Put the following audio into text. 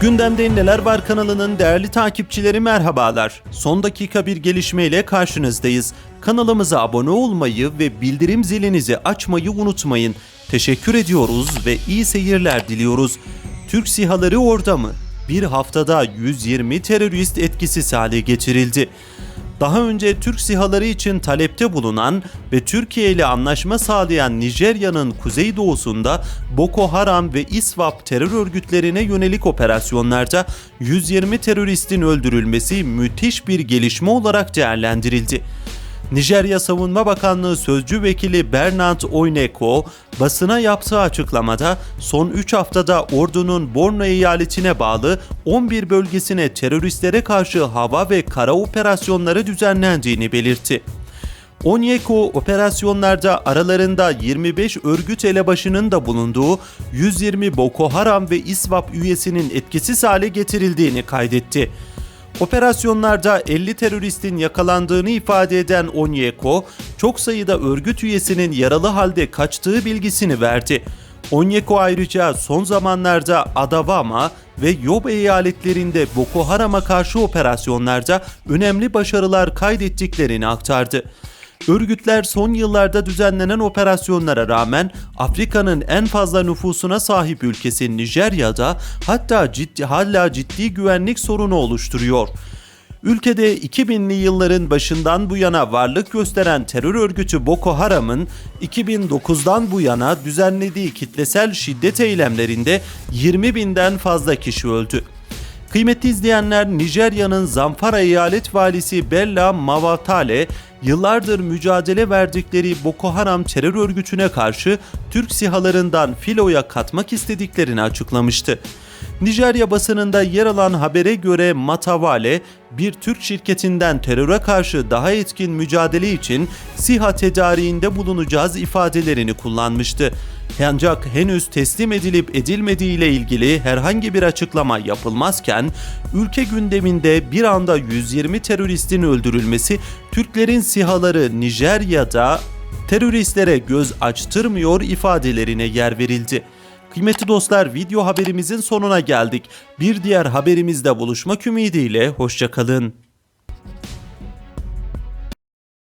Gündemde Neler Var kanalının değerli takipçileri merhabalar. Son dakika bir gelişmeyle karşınızdayız. Kanalımıza abone olmayı ve bildirim zilinizi açmayı unutmayın. Teşekkür ediyoruz ve iyi seyirler diliyoruz. Türk sihaları orada mı? Bir haftada 120 terörist etkisiz hale getirildi daha önce Türk sihaları için talepte bulunan ve Türkiye ile anlaşma sağlayan Nijerya'nın kuzeydoğusunda Boko Haram ve İSWAP terör örgütlerine yönelik operasyonlarda 120 teröristin öldürülmesi müthiş bir gelişme olarak değerlendirildi. Nijerya Savunma Bakanlığı Sözcü Vekili Bernard Oyneko basına yaptığı açıklamada son 3 haftada ordunun Borno eyaletine bağlı 11 bölgesine teröristlere karşı hava ve kara operasyonları düzenlendiğini belirtti. Onyeko operasyonlarda aralarında 25 örgüt elebaşının da bulunduğu 120 Boko Haram ve İSWAP üyesinin etkisiz hale getirildiğini kaydetti. Operasyonlarda 50 teröristin yakalandığını ifade eden Onyeko, çok sayıda örgüt üyesinin yaralı halde kaçtığı bilgisini verdi. Onyeko ayrıca son zamanlarda Adavama ve Yobe eyaletlerinde Boko Haram'a karşı operasyonlarda önemli başarılar kaydettiklerini aktardı. Örgütler son yıllarda düzenlenen operasyonlara rağmen Afrika'nın en fazla nüfusuna sahip ülkesi Nijerya'da hatta ciddi hala ciddi güvenlik sorunu oluşturuyor. Ülkede 2000'li yılların başından bu yana varlık gösteren terör örgütü Boko Haram'ın 2009'dan bu yana düzenlediği kitlesel şiddet eylemlerinde 20 binden fazla kişi öldü. Kıymetli izleyenler Nijerya'nın Zamfara eyalet valisi Bella Mavatale yıllardır mücadele verdikleri Boko Haram terör örgütüne karşı Türk sihalarından filoya katmak istediklerini açıklamıştı. Nijerya basınında yer alan habere göre Matavale, bir Türk şirketinden teröre karşı daha etkin mücadele için SİHA tedariğinde bulunacağız ifadelerini kullanmıştı. Ancak henüz teslim edilip edilmediği ile ilgili herhangi bir açıklama yapılmazken, ülke gündeminde bir anda 120 teröristin öldürülmesi Türklerin sihaları Nijerya'da teröristlere göz açtırmıyor ifadelerine yer verildi. Kıymetli dostlar video haberimizin sonuna geldik. Bir diğer haberimizde buluşmak ümidiyle hoşçakalın.